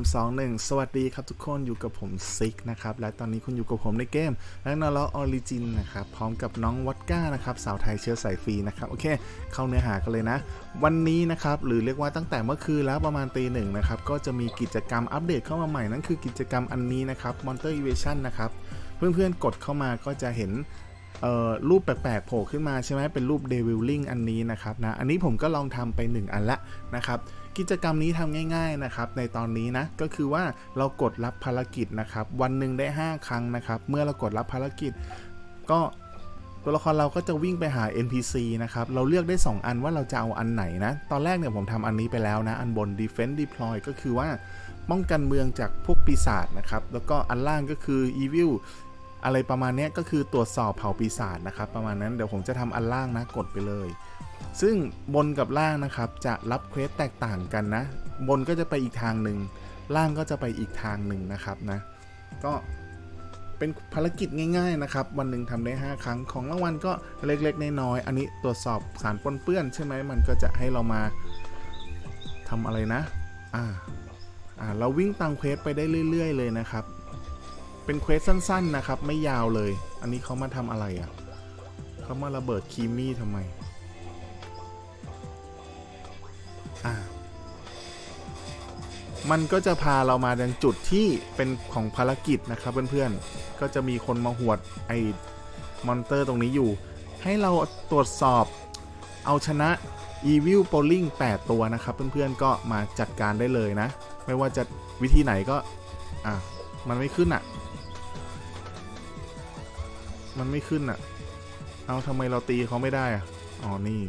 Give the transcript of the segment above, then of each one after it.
3 2 1 สวัสดีครับทุกคนอยู่กับผมซิกนะครับ และตอนนี้คุณอยู่กับผมในเกมแล้นอลออริจินนะครับ พร้อมกับน้องวัดก้านะครับ สาวไทยเชื้อสายฟรีนะครับ โอเค เข้าเนื้อหากันเลยนะ วันนี้นะครับ หรือเรียกว่าตั้งแต่เมื่อคืนแล้วประมาณตีหนึ่งนะครับ ก็จะมีกิจกรรมอัปเดตเข้ามาใหม่นั่นคือกิจกรรมอันนี้นะครับ Monster Evasion นนะครับเพื่อนๆกดเข้ามาก็จะเห็นรูปแปลกๆโผล่ขึ้นมาใช่ไหมเป็นรูปเดวิลลิงอันนี้นะครับนะอันนี้ผมก็ลองทำไป 1 อันละนะครับ กิจกรรมนี้ทำง่ายๆนะครับในตอนนี้นะก็คือว่าเรากดรับภารกิจนะครับ วันหนึ่งได้ 5 ครั้งนะครับ เมื่อเรากดรับภารกิจ ก็ตัวละครเราก็จะวิ่งไปหา NPC นะครับ เราเลือกได้ 2 อันว่าเราจะเอาอันไหนนะ ตอนแรกเนี่ยผมทำอันนี้ไปแล้วนะ อันบน Defense Deploy ก็คือว่าป้องกันเมืองจากพวกปีศาจนะครับ แล้วก็อันล่างก็คือ Evil อะไรประมาณนี้ก็คือตรวจสอบเผ่าปีศาจนะครับ ประมาณนั้นเดี๋ยวผมจะทำอันล่างนะกดไปเลย ซึ่งบนกับล่างนะครับจะรับเควสแตกต่างกันนะ บนก็จะไปอีกทางหนึ่งล่างก็จะไปอีกทางหนึ่งนะครับนะ ก็เป็นภารกิจง่ายๆนะครับ วันหนึ่งทำได้ 5 ครั้งของรางวัลก็เล็กๆน้อยๆอันนี้ตรวจสอบสารปนเปื้อนใช่ไหมมันก็จะให้เรามาทำอะไรนะอ่าอ่าเราวิ่งตามเควสไปได้เรื่อย ๆ เลยนะครับ เป็นเควสสั้นๆนะครับ ไม่ยาวเลย อันนี้เขามาทำอะไรอะ่ะเขามาระเบิดคีมี่ทำไม มันก็จะพาเรามาดังจุดที่เป็นของภารกิจนะครับเพื่อนๆ ก็จะมีคนมาหวดไอ้มอนเตอร์ตรงนี้อยู่ ให้เราตรวจสอบเอาชนะ Evil p o l l i n g 8 ตัวนะครับ เพื่อนๆ ก็มาจัดการได้เลยนะ ไม่ว่าจะวิธีไหนก็ อะ มันไม่ขึ้นอะ มันไม่ขึ้นอะ เอาทำไมเราตีเขาไม่ได้อะ อ๋อ นี่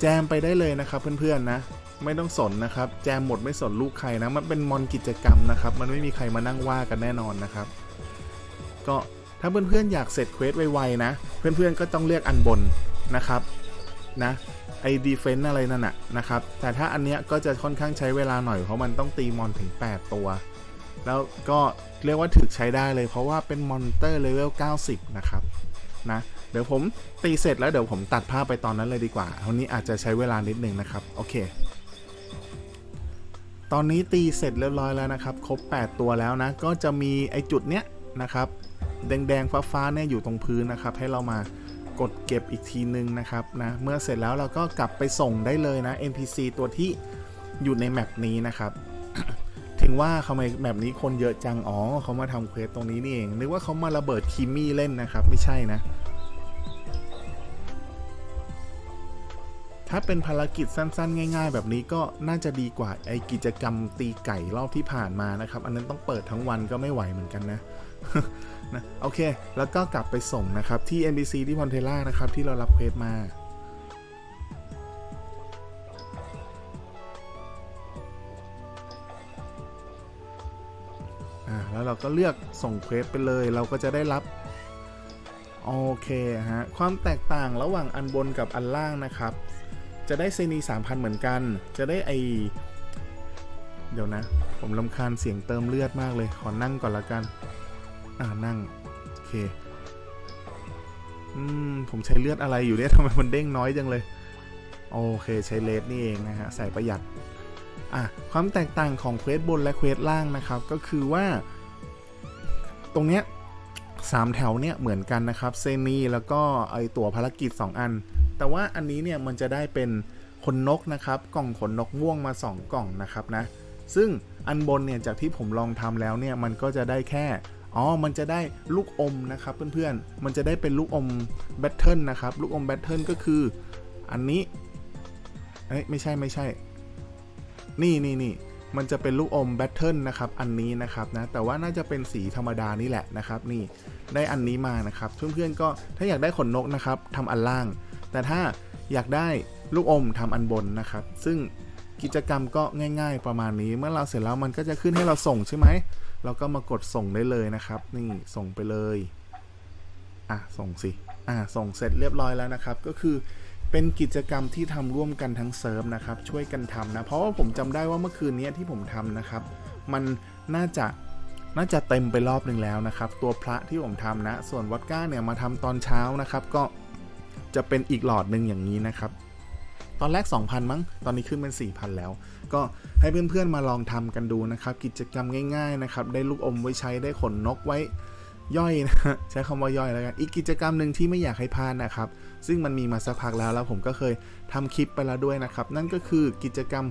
แจมไปได้เลยนะครับเพื่อนๆนะ ไม่ต้องสนนะครับ แจมหมดไม่สนลูกใครนะ มันเป็นมอนกิจกรรมนะครับ มันไม่มีใครมานั่งว่ากันแน่นอนนะครับ ก็ถ้าเพื่อนๆอยากเสร็จเควสไวๆนะ เพื่อนๆก็ต้องเลือกอันบนนะครับนะไอดีเฟนต์อะไรนั่นน่ะนะครับ แต่ถ้าอันเนี้ยก็จะค่อนข้างใช้เวลาหน่อยเพราะมันต้องตีมอนถึง 8 ตัว แล้วก็เรียกว่าถึกใช้ได้เลย เพราะว่าเป็นมอนเตอร์เลเวล 90 นะครับนะเดี๋ยวผมตีเสร็จแล้วเดี๋ยวผมตัดภาพไปตอนนั้นเลยดีกว่าวันนี้อาจจะใช้เวลานิดนึงนะครับ โอเค ตอนนี้ตีเสร็จเรียบร้อยแล้วนะครับ ครบ 8 ตัวแล้วนะ ก็จะมีไอจุดเนี้ยนะครับ แดงๆ ฟ้าๆเนี่ยอยู่ตรงพื้นนะครับ ให้เรามากดเก็บอีกทีนึงนะครับนะ เมื่อเสร็จแล้วเราก็กลับไปส่งได้เลยนะ NPC ตัวที่อยู่ในแมปนี้นะครับ ถึงว่าทำไมแมปนี้คนเยอะจัง อ๋อเขามาทำเควสตรงนี้นี่เอง นึกว่าเขามาระเบิดคิมมี่เล่นนะครับ ไม่ใช่นะ ถ้าเป็นภารกิจสั้นๆ ง่าย ๆ แบบนี้ก็น่าจะดีกว่าไอกิจกรรมตีไก่รอบที่ผ่านมานะครับ อันนั้นต้องเปิดทั้งวันก็ไม่ไหวเหมือนกันนะนะโอเค แล้วก็กลับไปส่งนะครับ ที่ NBC ที่พอนเทล่านะครับ ที่เรารับเควสมาอ่าแล้วเราก็เลือกส่งเควสไปเลย เราก็จะได้รับโอเคฮะ ความแตกต่างระหว่างอันบนกับอันล่างนะครับ จะได้เซนี3,000 เหมือนกัน จะได้ไอเดี๋ยวนะ ผมลำคาญเสียงเติมเลือดมากเลย ขอนั่งก่อนละกัน อ่านั่ง โอเค อืม ผมใช้เลือดอะไรอยู่เนี่ยทำไมมันเด้งน้อยจังเลย โอเค ใช้เลสนี่เองนะฮะ ใส่ประหยัด อะ ความแตกต่างของเควสบนและเควสล่างนะครับ ก็คือว่า ตรงเนี้ยสามแถวเนี่ยเหมือนกันนะครับ เซนีแล้วก็ไอตัวภารกิจ 2 อัน แต่ว่าอันนี้เนี่ยมันจะได้เป็นขนนกนะครับ กล่องขนนกม่วงมา 2 กล่องนะครับนะ ซึ่งอันบนเนี่ยจากที่ผมลองทำแล้วเนี่ยมันก็จะได้แค่อ๋อ มันจะได้ลูกอมนะครับเพื่อนๆ มันจะได้เป็นลูกอมแบทเทิลนะครับ ลูกอมแบทเทิลก็คืออันนี้เอ้ยไม่ใช่ไม่ใช่ นี่นี่นี่มันจะเป็นลูกอมแบทเทิลนะครับ อันนี้นะครับนะ แต่ว่าน่าจะเป็นสีธรรมดานี่แหละนะครับ นี่ได้อันนี้มานะครับ เพื่อนๆก็ถ้าอยากได้ขนนกนะครับทำอันล่าง แต่ถ้าอยากได้ลูกอมทำอันบนนะครับ ซึ่งกิจกรรมก็ง่ายๆประมาณนี้ เมื่อเราเสร็จแล้วมันก็จะขึ้นให้เราส่งใช่ไหม เราก็มากดส่งได้เลยนะครับ นี่ส่งไปเลย อะ ส่งสิ อะ ส่งเสร็จเรียบร้อยแล้วนะครับ ก็คือเป็นกิจกรรมที่ทำร่วมกันทั้งเซิร์ฟนะครับ ช่วยกันทำนะ เพราะว่าผมจำได้ว่าเมื่อคืนนี้ที่ผมทำนะครับ มันน่าจะน่าจะเต็มไปรอบหนึ่งแล้วนะครับ ตัวพระที่ผมทำนะ ส่วนวัดก้าเนี่ยมาทำตอนเช้านะครับ ก็ จะเป็นอีกหลอดหนึ่งอย่างนี้นะครับ ตอนแรก 2,000 มั้ง ตอนนี้ขึ้นเป็น 4,000 แล้ว ก็ให้เพื่อนๆมาลองทำกันดูนะครับ กิจกรรมง่ายๆนะครับ ได้ลูกอมไว้ใช้ ได้ขนนกไว้ย่อยนะใช้คำว่าย่อยแล้วกันอีกกิจกรรมหนึ่งที่ไม่อยากให้พลาดนะครับ ซึ่งมันมีมาสักพักแล้วแล้วผมก็เคยทำคลิปไปแล้วด้วยนะครับ นั่นก็คือกิจกรรม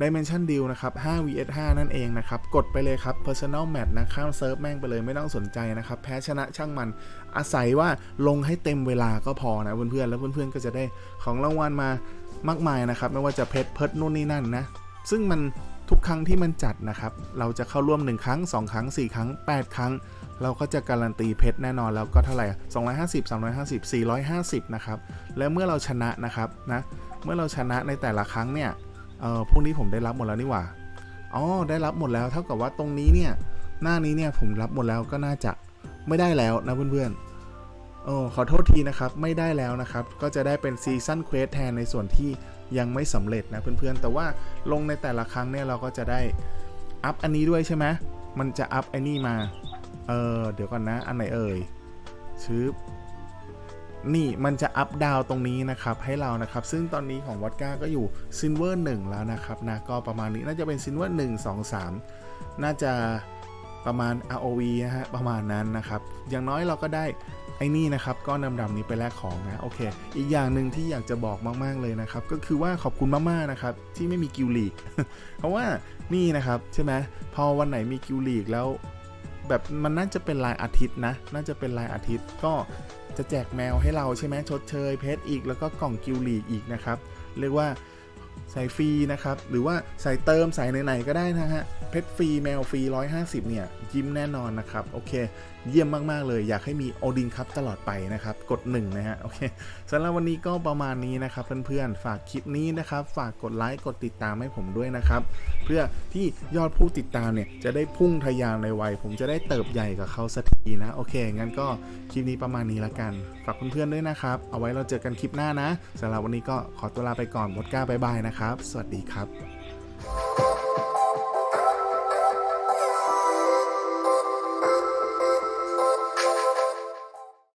Dimension Deal นะครับ 5 vs 5 นั่นเองนะครับ กดไปเลยครับ Personal Match นะ ข้ามเซิร์ฟแม่งไปเลยไม่ต้องสนใจนะครับ แพ้ชนะช่างมัน อาศัยว่าลงให้เต็มเวลาก็พอนะเพื่อนๆ แล้วเพื่อนๆ ก็จะได้ของรางวัลมามากมายนะครับ ไม่ว่าจะเพชรเพิร์ดนู่นนี่นั่นนะ ซึ่งมันทุกครั้งที่มันจัดนะครับ เราจะเข้าร่วม 1 ครั้ง 2 ครั้ง 4 ครั้ง 8 ครั้ง เราก็จะการันตีเพชรแน่นอนแล้วก็เท่าไหร่อะ250 350 450 นะครับ แล้วเมื่อเราชนะนะครับนะ เมื่อเราชนะในแต่ละครั้งเนี่ย เออพวกนี้ผมได้รับหมดแล้วนี่หว่าอ๋อได้รับหมดแล้วเท่ากับว่าตรงนี้เนี่ย หน้านี้เนี่ยผมรับหมดแล้วก็น่าจะไม่ได้แล้วนะเพื่อนๆโอ้ขอโทษทีนะครับไม่ได้แล้วนะครับ ก็จะได้เป็นซีซั o นเควสแทนในส่วนที่ยังไม่สำเร็จนะเพื่อนๆ แต่ว่าลงในแต่ละครั้งเนี่ยเราก็จะได้อัพอันนี้ด้วยใช่ไหมมันจะอัพไอ้นี่มา เออเดี๋ยวก่อนนะ อันไหนเอ่ยชื้อ นี่มันจะอัพดาวตรงนี้นะครับให้เรานะครับ ซึ่งตอนนี้ของวัดก้าก็อยู่ซินเวอร์หแล้วนะครับนะก็ประมาณนี้น่าจะเป็นซินเวอร์หนึ่งสองสามน่าจะประมาณ ROV นะฮะประมาณนั้นนะครับ อย่างน้อยเราก็ได้ไอ้นี่นะครับก้อนดำๆนี้ไปแลกของนะโอเค อีกอย่างหนึ่งที่อยากจะบอกมากๆเลยนะครับ ก็คือว่าขอบคุณมากๆนะครับที่ไม่มีกิลลีกเพราะว่านี่นะครับใช่ไหมพอวันไหนมีกิลลีกแล้วแบบมันน่าจะเป็นรายอาทิตย์นะ น่าจะเป็นรายอาทิตย์ก็ จะแจกแมวให้เราใช่ไหมชดเชยเพชรอีกแล้วก็กล่องกิวลีอีกนะครับ เรียกว่าใส่ฟรีนะครับ หรือว่าใส่เติมใส่ไหนๆก็ได้นะฮะ เพชรฟรีแมวฟรี 150 เนี่ย ยิ้มแน่นอนนะครับ โอเค เยี่ยมมากๆเลย อยากให้มีโอดินครับตลอดไปนะครับ กด1นะฮะโอเคสำหรับวันนี้ก็ประมาณนี้นะครับเพื่อนๆฝากคลิปนี้นะครับ ฝากกดไลค์กดติดตามให้ผมด้วยนะครับ เพื่อที่ยอดผู้ติดตามเนี่ยจะได้พุ่งทะยานในวัย ผมจะได้เติบใหญ่กับเขาสักทีนะโอเคงั้นก็คลิปนี้ประมาณนี้ละกัน ฝากเพื่อนๆด้วยนะครับ เอาไว้เราเจอกันคลิปหน้านะสำหรับวันนี้ก็ขอตัวลาไปก่อนบดก้าบายบายนะครับ สวัสดีครับ